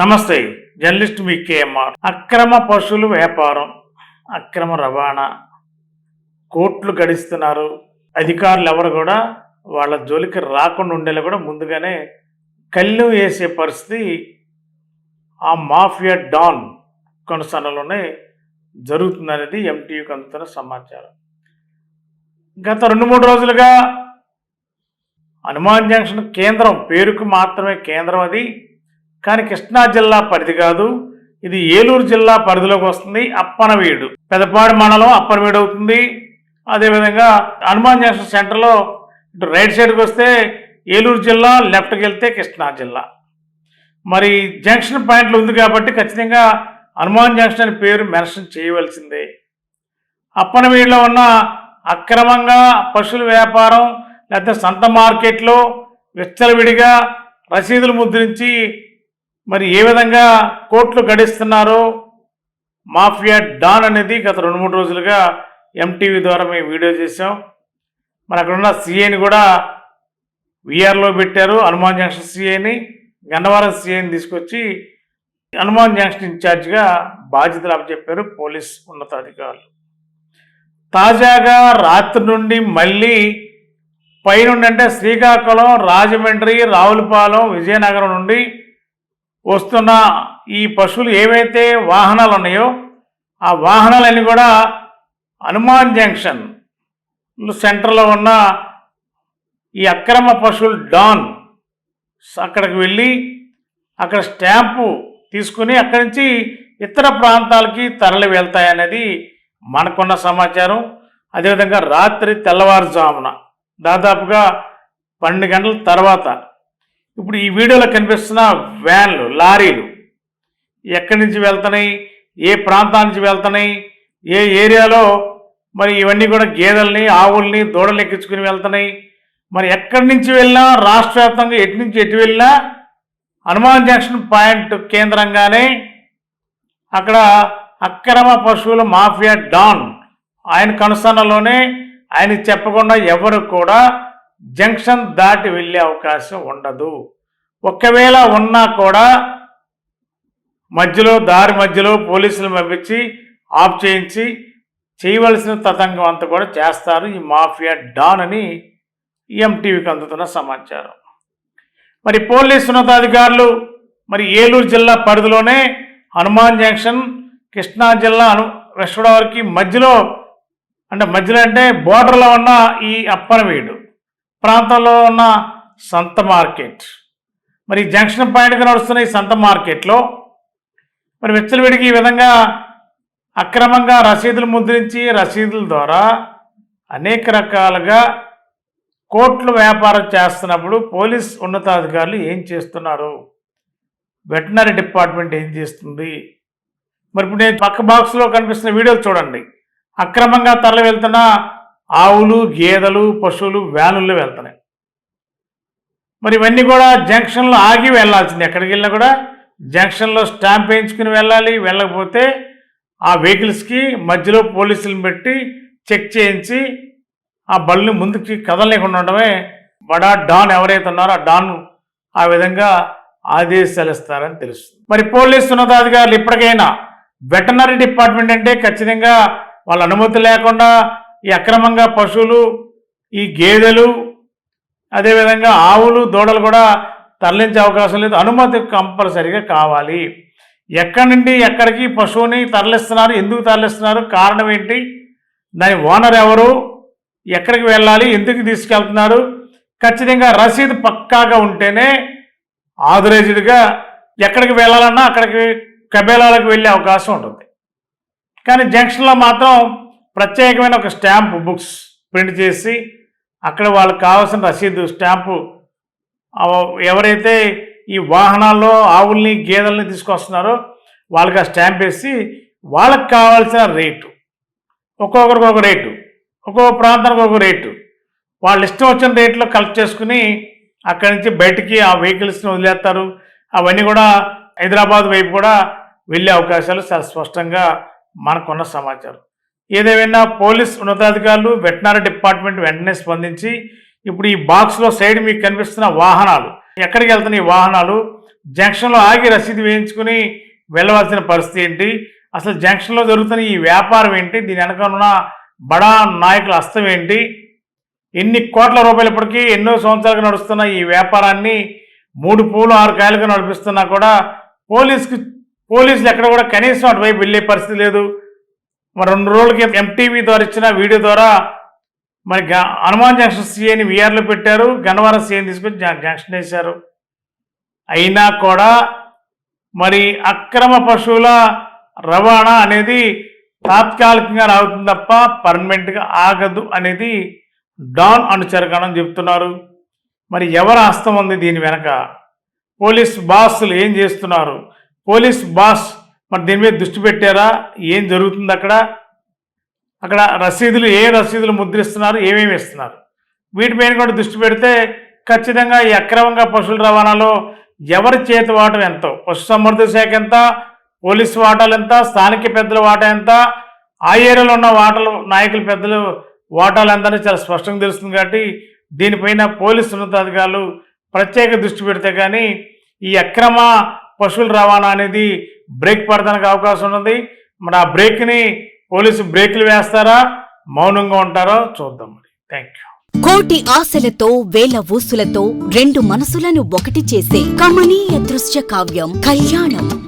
నమస్తే జర్నలిస్ట్ మీ కేఎంఆర్. అక్రమ పశువుల వ్యాపారం అక్రమ రవాణా. కోట్లు గడిస్తున్నారు. అధికారులు ఎవరు కూడా వాళ్ళ జోలికి రాకుండా ఉండేలా కూడా ముందుగానే కళ్ళు వేసే పరిస్థితి ఆ మాఫియా డాన్ కొనసాగలోనే జరుగుతుందనేది ఎంటీయూకి అందుతున్న సమాచారం. గత రెండు మూడు రోజులుగా హనుమాన్ జంక్షన్ కేంద్రం పేరుకు మాత్రమే కేంద్రం అది. కానీ కృష్ణా జిల్లా పరిధి కాదు. ఇది ఏలూరు జిల్లా పరిధిలోకి వస్తుంది. అప్పనవీడు. పెదపాడు మండలం అప్పనవీడు అవుతుంది. అదేవిధంగా హనుమాన్ జంక్షన్ సెంటర్లో ఇటు రైట్ సైడ్కి వస్తే ఏలూరు జిల్లా లెఫ్ట్కి వెళ్తే కృష్ణా జిల్లా. మరి జంక్షన్ పాయింట్లు ఉంది కాబట్టి ఖచ్చితంగా హనుమాన్ జంక్షన్ అనే పేరు మెన్షన్ చేయవలసిందే. అప్పనవీడులో ఉన్న అక్రమంగా పశువుల వ్యాపారం లేకపోతే సంత మార్కెట్లో విచ్చలవిడిగా రసీదులు ముద్రించి మరి ఏ విధంగా కోట్లు గడిస్తున్నారో మాఫియా డాన్ అనేది గత రెండు మూడు రోజులుగా ఎంటీవీ ద్వారా మేము వీడియో చేసాం మరి అక్కడ ఉన్న సీఏని కూడా విఆర్లో పెట్టారు. హనుమాన్ జంక్షన్ సీఏని గన్నవరం సీఏని తీసుకొచ్చి హనుమాన్ జంక్షన్ ఇన్ఛార్జిగా బాధ్యతలు అప్పచెప్పారు పోలీస్ ఉన్నతాధికారులు. తాజాగా రాత్రి నుండి మళ్ళీ పైనుండి అంటే శ్రీకాకుళం రాజమండ్రి రావులపాలెం విజయనగరం నుండి వస్తున్న ఈ పశువులు ఏవైతే వాహనాలు ఉన్నాయో ఆ వాహనాలన్నీ కూడా హనుమాన్ జంక్షన్ సెంటర్లో ఉన్న ఈ అక్రమ పశువులు డాన్ అక్కడికి వెళ్ళి అక్కడ స్టాంపు తీసుకుని అక్కడి నుంచి ఇతర ప్రాంతాలకి తరలి వెళ్తాయనేది మనకున్న సమాచారం. అదేవిధంగా రాత్రి తెల్లవారుజామున దాదాపుగా పన్నెండు గంటల తర్వాత ఇప్పుడు ఈ వీడియోలో కనిపిస్తున్న వ్యాన్లు లారీలు ఎక్కడి నుంచి వెళ్తున్నాయి ఏ ప్రాంతానికి వెళ్తున్నాయి ఏ ఏరియాలో మరి ఇవన్నీ కూడా గేదెల్ని ఆవుల్ని దూడలు ఎక్కించుకుని వెళ్తున్నాయి. మరి ఎక్కడి నుంచి వెళ్ళినా రాష్ట్ర వ్యాప్తంగా ఎటు నుంచి ఎటు వెళ్ళినా హనుమాన్ జంక్షన్ పాయింట్ కేంద్రంగానే అక్కడ అక్రమ పశువుల మాఫియా డాన్ ఆయన కనుసన్నలోనే ఆయన చెప్పకుండా ఎవరు కూడా జంక్షన్ దాటి వెళ్ళే అవకాశం ఉండదు. ఒకవేళ ఉన్నా కూడా మధ్యలో దారి మధ్యలో పోలీసులు పంపించి ఆఫ్ చేయించి చేయవలసిన తతంగం అంతా కూడా చేస్తారు. ఈ మాఫియా డాన్ అని ఎంటీవీకి అందుతున్న సమాచారం. మరి పోలీస్ ఉన్నతాధికారులు మరి ఏలూరు జిల్లా పరిధిలోనే హనుమాన్ జంక్షన్ కృష్ణా జిల్లా అను వెస్ట్ గోదావరికి మధ్యలో అంటే మధ్యలో అంటే బోర్డర్లో ఉన్న ఈ అప్పనవీడు ప్రాంతంలో ఉన్న సంత మార్కెట్. మరి జంక్షన్ పాయింట్గా నడుస్తున్న ఈ సంత మార్కెట్లో మరి వెచ్చలవిడికి ఈ విధంగా అక్రమంగా రసీదులు ముద్రించి రసీదుల ద్వారా అనేక రకాలుగా కోట్లు వ్యాపారం చేస్తున్నప్పుడు పోలీస్ ఉన్నతాధికారులు ఏం చేస్తున్నారు? వెటనరీ డిపార్ట్మెంట్ ఏం చేస్తుంది? మరి ఇప్పుడు నేను పక్క బాక్స్లో కనిపిస్తున్న వీడియోలు చూడండి. అక్రమంగా తరలి వెళ్తున్న ఆవులు గేదెలు పశువులు వ్యానుల్లో వెళ్తున్నాయి. మరి ఇవన్నీ కూడా జంక్షన్లో ఆగి వెళ్ళాల్సింది. ఎక్కడికి వెళ్ళినా కూడా జంక్షన్లో స్టాంప్ వేయించుకుని వెళ్ళాలి. వెళ్ళకపోతే ఆ వెహికల్స్కి మధ్యలో పోలీసులను పెట్టి చెక్ చేయించి ఆ బళ్ళని ముందుకి కదలలేకుండా ఉండడమే బడా డాన్ ఎవరైతే ఉన్నారో ఆ డాన్ ఆ విధంగా ఆదేశాలు ఇస్తారని తెలుస్తుంది. మరి పోలీసు ఉన్నతాధికారులు ఇప్పటికైనా వెటనరీ డిపార్ట్మెంట్ అంటే ఖచ్చితంగా వాళ్ళ అనుమతి లేకుండా ఈ అక్రమంగా పశువులు ఈ గేదెలు అదేవిధంగా ఆవులు దూడలు కూడా తరలించే అవకాశం లేదు. అనుమతి కంపల్సరిగా కావాలి. ఎక్కడి నుండి ఎక్కడికి పశువుని తరలిస్తున్నారు ఎందుకు తరలిస్తున్నారు కారణం ఏంటి దాని ఓనర్ ఎవరు ఎక్కడికి వెళ్ళాలి ఎందుకు తీసుకెళ్తున్నారు ఖచ్చితంగా రసీదు పక్కాగా ఉంటేనే ఆథరైజ్డ్గా ఎక్కడికి వెళ్ళాలన్నా అక్కడికి కబేలాలకు వెళ్ళే అవకాశం ఉంటుంది. కానీ జంక్షన్లో మాత్రం ప్రత్యేకమైన ఒక స్టాంప్ బుక్స్ ప్రింట్ చేసి అక్కడ వాళ్ళకి కావాల్సిన రసీదు స్టాంపు ఎవరైతే ఈ వాహనాల్లో ఆవుల్ని గేదెల్ని తీసుకొస్తున్నారో వాళ్ళకి ఆ స్టాంప్ వేసి వాళ్ళకి కావాల్సిన రేటు ఒక్కొక్కరికి ఒక రేటు ఒక్కొక్క ప్రాంతానికి ఒక రేటు. వాళ్ళు ఇష్టం వచ్చిన రేట్లో కలెక్ట్ చేసుకుని అక్కడి నుంచి బయటికి ఆ వెహికల్స్ని వదిలేస్తారు. అవన్నీ కూడా హైదరాబాద్ వైపు కూడా వెళ్ళే అవకాశాలు చాలా స్పష్టంగా మనకున్న సమాచారం. ఏదేమైనా పోలీస్ ఉన్నతాధికారులు వెటనరీ డిపార్ట్మెంట్ వెంటనే స్పందించి ఇప్పుడు ఈ బాక్స్లో సైడ్ మీకు కనిపిస్తున్న వాహనాలు ఎక్కడికి వెళ్తున్న ఈ వాహనాలు జంక్షన్లో ఆగి రసీదు వేయించుకుని వెళ్ళవలసిన పరిస్థితి ఏంటి? అసలు జంక్షన్లో జరుగుతున్న ఈ వ్యాపారం ఏంటి? దీని వెనకనున్న బడా నాయకుల హస్తం ఏంటి? ఎన్ని కోట్ల రూపాయలప్పటికీ ఎన్నో సంవత్సరాలుగా నడుస్తున్న ఈ వ్యాపారాన్ని మూడు పూలు ఆరు కాయలుగా నడిపిస్తున్నా కూడా పోలీసుకి పోలీసులు ఎక్కడ కూడా కనీసం అటువైపు వెళ్ళే పరిస్థితి లేదు. మరి రెండు రోజులకి ఎంటీవీ ద్వారా ఇచ్చిన వీడియో ద్వారా మరి గ- హనుమాన్ జంక్షన్ సీఏని వీఆర్లో పెట్టారు. గన్నవరం సీఏని తీసుకొని జంక్షన్ వేశారు. అయినా కూడా మరి అక్రమ పశువుల రవాణా అనేది తాత్కాలికంగా రావుతుంది తప్ప పర్మనెంట్గా ఆగదు అనేది డాన్ అనుచరగణం చెప్తున్నారు మరి ఎవరు హస్తం ఉంది దీని వెనక? పోలీస్ బాస్లు ఏం చేస్తున్నారు? పోలీస్ బాస్ మరి దీని మీద దృష్టి పెట్టారా? ఏం జరుగుతుంది అక్కడ? అక్కడ రసీదులు ఏ రసీదులు ముద్రిస్తున్నారు ఏమేమి ఇస్తున్నారు వీటి మీద కూడా దృష్టి పెడితే ఖచ్చితంగా ఈ అక్రమంగా పశువుల రవాణాలో ఎవరి చేతి వాటం ఎంతో? పశుసంవర్ధక శాఖ ఎంత? పోలీసు వాటాలు ఎంత? స్థానిక పెద్దల వాటా ఎంత? ఆ ఏరియాలో ఉన్న వాటలు నాయకులు పెద్దలు వాటాలు ఎంతనే చాలా స్పష్టంగా తెలుస్తుంది కాబట్టి దీనిపైన పోలీసు ఉన్నతాధికారులు ప్రత్యేక దృష్టి పెడితే కానీ ఈ అక్రమ పశువుల రవాణా అనేది బ్రేక్ పడడానికి అవకాశం ఉన్నది. మరి ఆ బ్రేక్ని పోలీసు బ్రేక్లు వేస్తారా? మౌనంగా ఉంటారో? చూద్దాం మరి. థ్యాంక్ యూ కోటి ఆశలతో వేల ఊసులతో రెండు మనసులను ఒకటి చేసే కమనీయ దృశ్య కావ్యం కళ్యాణం.